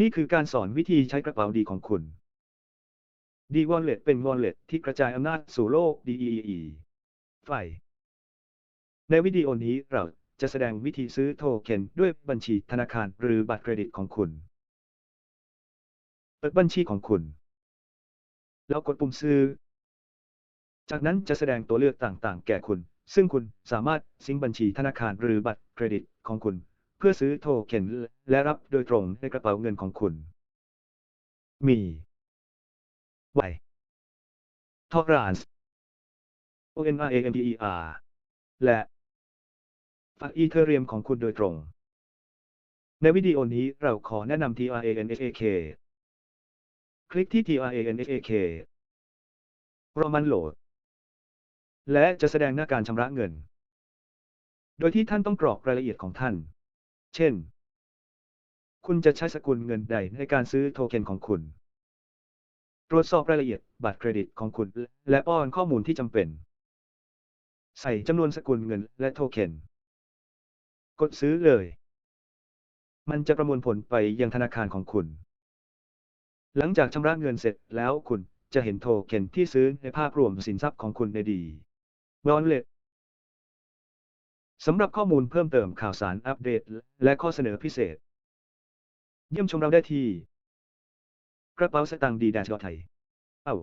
นี่คือการสอนวิธีใช้กระเป๋าดีของคุณ D Wallet เป็น Wallet ที่กระจายอำนาจสู่โลก DEE ไฟ ในวิดีโอนี้เราจะแสดงวิธีซื้อโทเค็นด้วยบัญชีธนาคารหรือบัตรเครดิตของคุณ เปิดบัญชีของคุณ แล้วกดปุ่มซื้อ จากนั้นจะแสดงตัวเลือกต่างๆ แก่คุณ ซึ่งคุณสามารถซิงบัญชีธนาคารหรือบัตรเครดิตของคุณ พื่อซื้อโทเค็นและรับโดยตรงในกระเป๋าเงินของคุณ มี Y Tolerance O N R A M D E R และฝากอีเทเรียมของคุณโดยตรง ในวิดีโอนี้เราขอแนะนำ TRANSAK คลิกที่ TRANSAK รอมันโหลด และจะแสดงหน้าการชำระเงิน โดยที่ท่านต้องกรอกรายละเอียดของท่าน เช่น คุณจะใช้สกุลเงินใดในการซื้อโทเค็นของคุณ ตรวจสอบรายละเอียดบัตรเครดิตของคุณ และป้อนข้อมูลที่จำเป็น ใส่จำนวนสกุลเงินและโทเค็น กดซื้อเลย มันจะประมวลผลไปยังธนาคารของคุณ หลังจากชำระเงินเสร็จแล้วคุณจะเห็นโทเค็นที่ซื้อในภาพรวมสินทรัพย์ของคุณในดี Wallet สำหรับข้อมูลเพิ่มเติมข่าวสารอัปเดต และข้อเสนอพิเศษ เยี่ยมชมเราได้ที่ กระเป๋าสตางค์ดีแดชไทย เอ้า